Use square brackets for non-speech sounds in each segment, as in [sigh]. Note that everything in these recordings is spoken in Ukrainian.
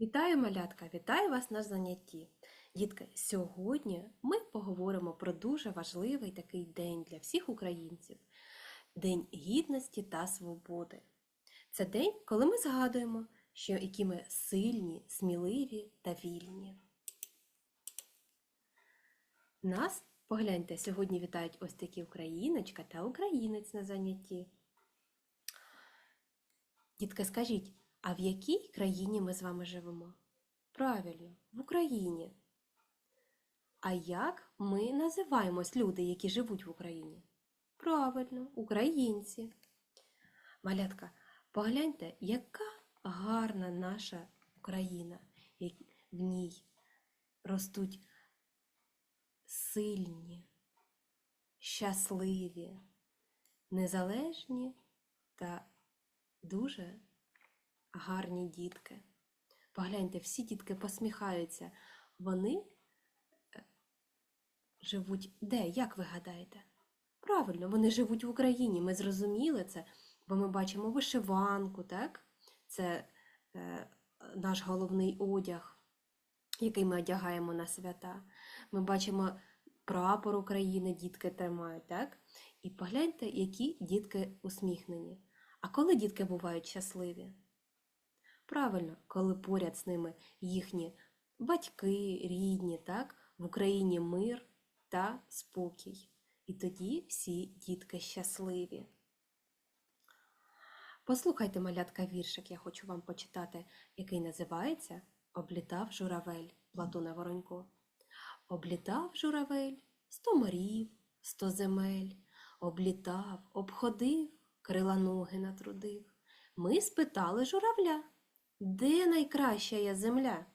Вітаю, малятка! Вітаю вас на занятті. Дітки, сьогодні ми поговоримо про дуже важливий такий день для всіх українців День гідності та свободи. Це день, коли ми згадуємо, що які ми сильні, сміливі та вільні. Нас, погляньте, сьогодні вітають ось такі україночка та українець на занятті. Дітки, скажіть, а в якій країні ми з вами живемо? Правильно, в Україні. А як ми називаємось люди, які живуть в Україні? Правильно, українці. Малятка, погляньте, яка гарна наша Україна. В ній ростуть сильні, щасливі, незалежні та дуже гарні дітки. Погляньте, всі дітки посміхаються. Вони е, живуть де? Як ви гадаєте? Правильно, вони живуть в Україні. Ми зрозуміли це, бо ми бачимо вишиванку, так? Це е, наш головний одяг, який ми одягаємо на свята. Ми бачимо прапор України, дітки тримають, так? І погляньте, які дітки усміхнені. А коли дітки бувають щасливі? Правильно, коли поряд з ними їхні батьки, рідні, так? В Україні мир та спокій. І тоді всі дітки щасливі. Послухайте, малятка, віршик, я хочу вам почитати, який називається Облітав журавель Платона Воронько. Облітав журавель сто морів, сто земель, облітав, обходив, крила ноги натрудив. Ми спитали журавля, де найкраща є земля?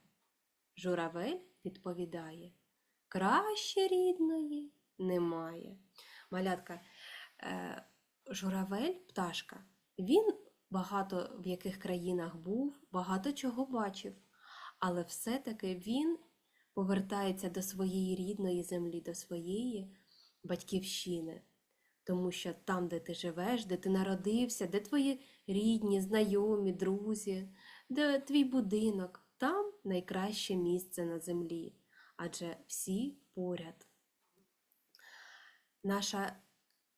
Журавель відповідає, краще рідної немає. Малятка, е, журавель, пташка, він багато в яких країнах був, багато чого бачив, але все-таки він повертається до своєї рідної землі, до своєї батьківщини. Тому що там, де ти живеш, де ти народився, де твої рідні, знайомі, друзі, де твій будинок, там найкраще місце на землі, адже всі поряд. Наша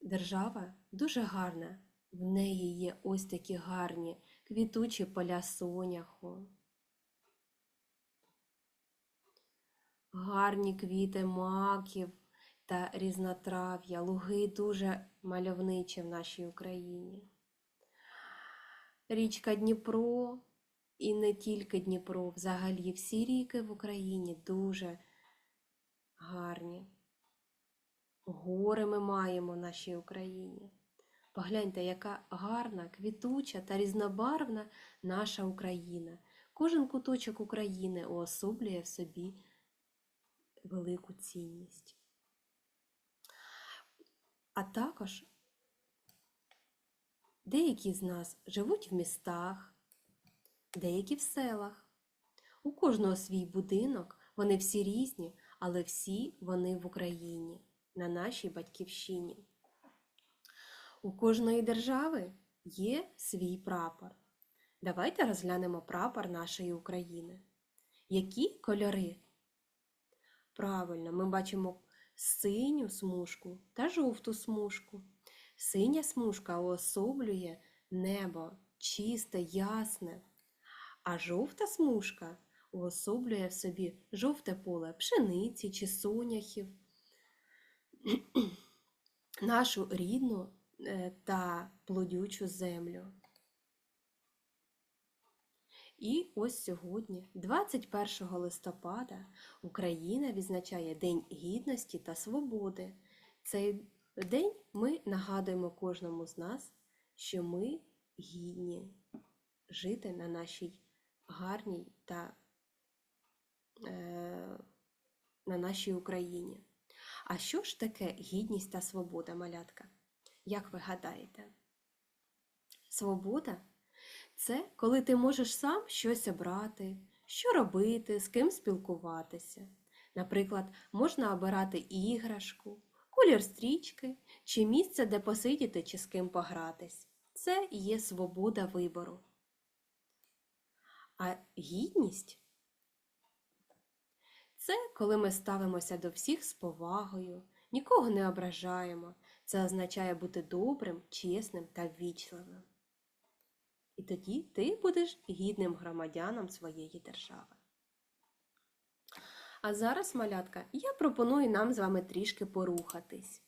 держава дуже гарна, в неї є ось такі гарні квітучі поля соняху, гарні квіти маків та різнотрав'я, луги дуже мальовничі в нашій Україні. Річка Дніпро і не тільки Дніпро, взагалі всі ріки в Україні дуже гарні. Гори ми маємо в нашій Україні. Погляньте, яка гарна, квітуча та різнобарвна наша Україна. Кожен куточок України уособлює в собі велику цінність. А також деякі з нас живуть в містах, деякі в селах. У кожного свій будинок, вони всі різні, але всі вони в Україні, на нашій батьківщині. У кожної держави є свій прапор. Давайте розглянемо прапор нашої України. Які кольори? Правильно, ми бачимо синю смужку та жовту смужку. Синя смужка уособлює небо чисте, ясне, а жовта смужка уособлює в собі жовте поле пшениці чи соняхів, [clears throat] нашу рідну е, та плодючу землю. І ось сьогодні, 21 листопада, Україна відзначає День Гідності та Свободи. Цей день ми нагадуємо кожному з нас, що ми гідні жити на нашій гарній та е, на нашій Україні. А що ж таке гідність та свобода, малятка? Як ви гадаєте? Свобода це коли ти можеш сам щось обрати, що робити, з ким спілкуватися. Наприклад, можна обирати іграшку, колір стрічки чи місце, де посидіти чи з ким погратись. Це є свобода вибору. А гідність Це коли ми ставимося до всіх з повагою, нікого не ображаємо. Це означає бути добрим, чесним та ввічливим. І тоді ти будеш гідним громадяном своєї держави. А зараз, малятка, я пропоную нам з вами трішки порухатись.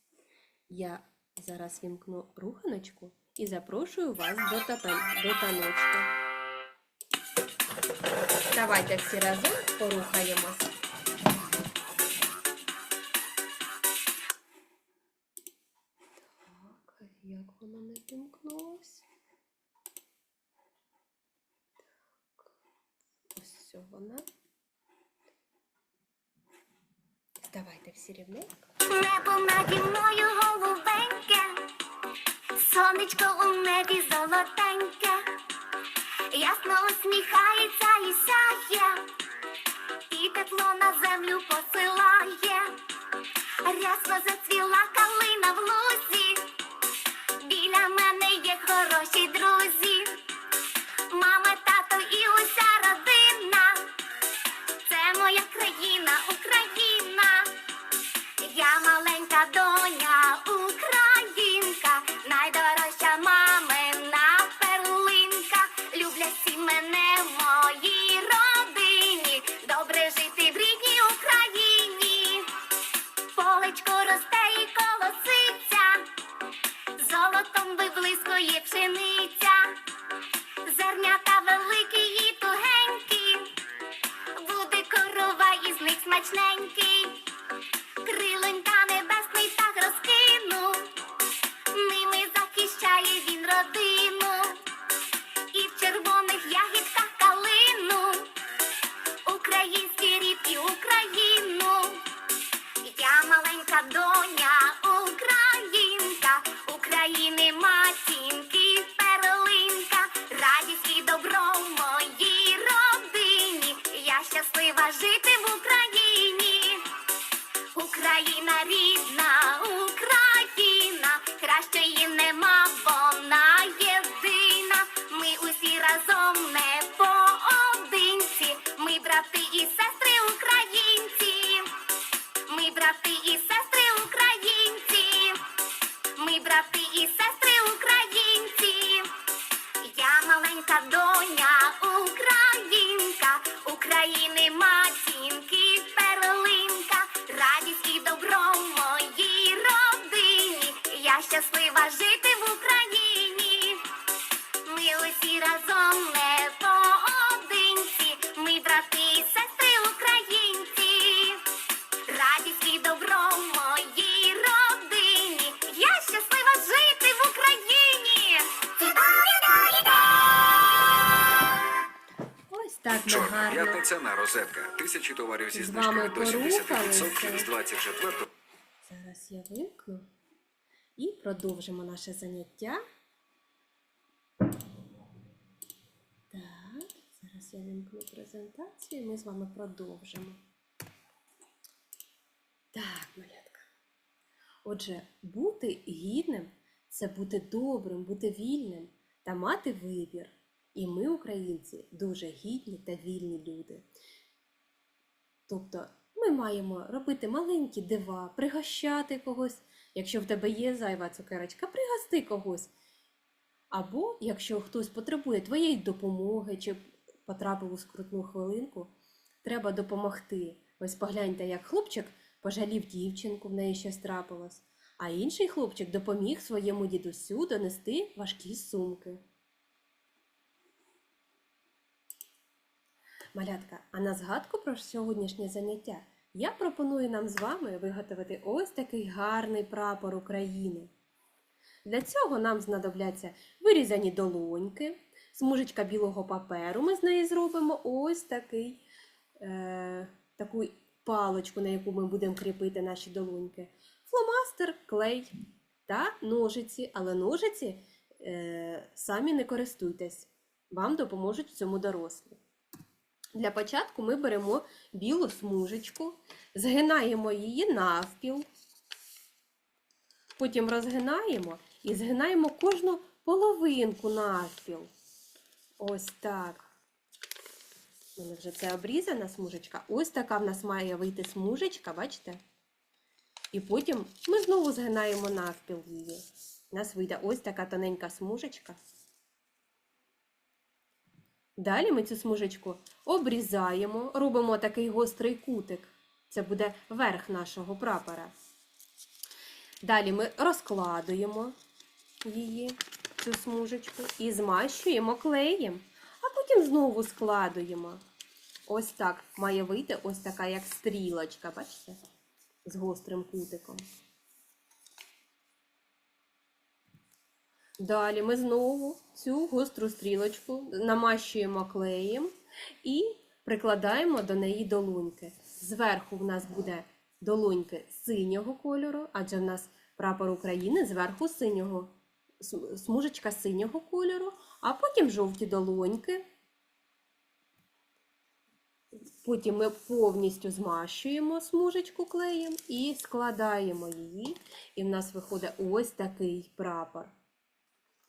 Я зараз вімкну руханочку і запрошую вас до, тата- до таночку. Давайте всі разом порухаємось. Так, як воно не вімкнулось? Так, ось вона. Давайте всі рівненько. Небо наді мною голубеньке, сонечко у небі золотеньке, ясно усміхається і сяє, і тепло на землю посилає, рясно зацвіла калина в лузі, біля мене щаслива жити в Україні. Україна рідна, Україна, кращої нема, вона єдина. Ми усі разом не поодинці. Ми брати і сестри українці. Ми брати і сестри українці. Ми брати і сестри українці. Чорна гарно. п'ятниця на розетка. Тисячі товарів зі З вами знижками до 70% порухалися. 24 Зараз я вимкну і продовжимо наше заняття. Так, зараз я вимкну презентацію і ми з вами продовжимо. Так, малятка. Отже, бути гідним це бути добрим, бути вільним та мати вибір. І ми, українці, дуже гідні та вільні люди. Тобто ми маємо робити маленькі дива, пригощати когось. Якщо в тебе є зайва цукерочка, пригости когось. Або якщо хтось потребує твоєї допомоги чи потрапив у скрутну хвилинку, треба допомогти. Ось погляньте, як хлопчик пожалів дівчинку, в неї щось трапилось, а інший хлопчик допоміг своєму дідусю донести важкі сумки. Малятка, а на згадку про сьогоднішнє заняття я пропоную нам з вами виготовити ось такий гарний прапор України. Для цього нам знадобляться вирізані долоньки, смужечка білого паперу. Ми з неї зробимо ось такий, е, таку палочку, на яку ми будемо кріпити наші долоньки. Фломастер, клей та ножиці, але ножиці е, самі не користуйтесь. Вам допоможуть в цьому дорослі. Для початку ми беремо білу смужечку, згинаємо її навпіл, потім розгинаємо і згинаємо кожну половинку навпіл. Ось так. У мене вже це обрізана смужечка. Ось така в нас має вийти смужечка, бачите? І потім ми знову згинаємо навпіл її. У нас вийде ось така тоненька смужечка. Далі ми цю смужечку обрізаємо, робимо такий гострий кутик. Це буде верх нашого прапора. Далі ми розкладуємо її, цю смужечку, і змащуємо клеєм, а потім знову складуємо. Ось так має вийти ось така, як стрілочка, бачите? З гострим кутиком. Далі ми знову цю гостру стрілочку намащуємо клеєм і прикладаємо до неї долоньки. Зверху в нас буде долоньки синього кольору, адже в нас прапор України зверху синього, смужечка синього кольору, а потім жовті долоньки. Потім ми повністю змащуємо смужечку клеєм і складаємо її. І в нас виходить ось такий прапор.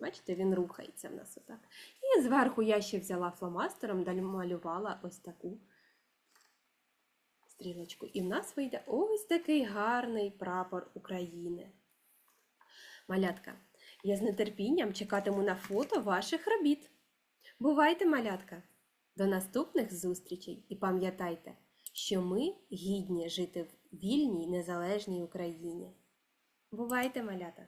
Бачите, він рухається в нас отак. І зверху я ще взяла фломастером, далі малювала ось таку стрілочку. І в нас вийде ось такий гарний прапор України. Малятка, я з нетерпінням чекатиму на фото ваших робіт. Бувайте, малятка! До наступних зустрічей і пам'ятайте, що ми гідні жити в вільній незалежній Україні. Бувайте, малята!